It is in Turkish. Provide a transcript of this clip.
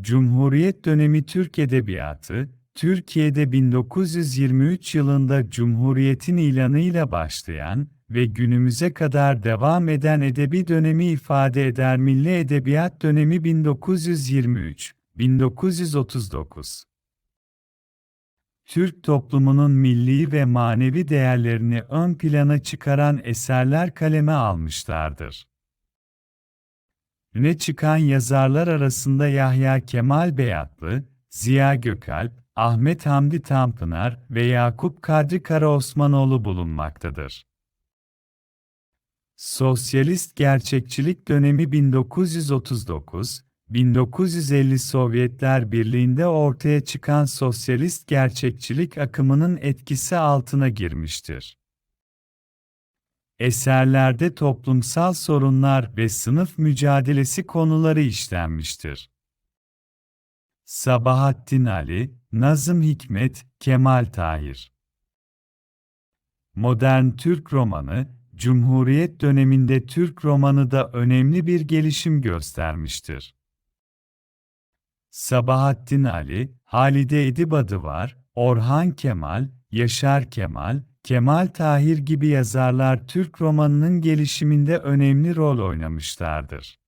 Cumhuriyet dönemi Türk Edebiyatı, Türkiye'de 1923 yılında Cumhuriyet'in ilanıyla başlayan ve günümüze kadar devam eden edebi dönemi ifade eder Milli Edebiyat dönemi 1923-1939. Türk toplumunun milli ve manevi değerlerini ön plana çıkaran eserler kaleme almışlardır. Öne çıkan yazarlar arasında Yahya Kemal Beyatlı, Ziya Gökalp, Ahmet Hamdi Tanpınar ve Yakup Kadri Karaosmanoğlu bulunmaktadır. Sosyalist gerçekçilik dönemi 1939 1950 Sovyetler Birliği'nde ortaya çıkan sosyalist gerçekçilik akımının etkisi altına girmiştir. Eserlerde toplumsal sorunlar ve sınıf mücadelesi konuları işlenmiştir. Sabahattin Ali, Nazım Hikmet, Kemal Tahir Modern Türk romanı, Cumhuriyet döneminde Türk romanı da önemli bir gelişim göstermiştir. Sabahattin Ali, Halide Edip var, Orhan Kemal, Yaşar Kemal, Kemal Tahir gibi yazarlar Türk romanının gelişiminde önemli rol oynamışlardır.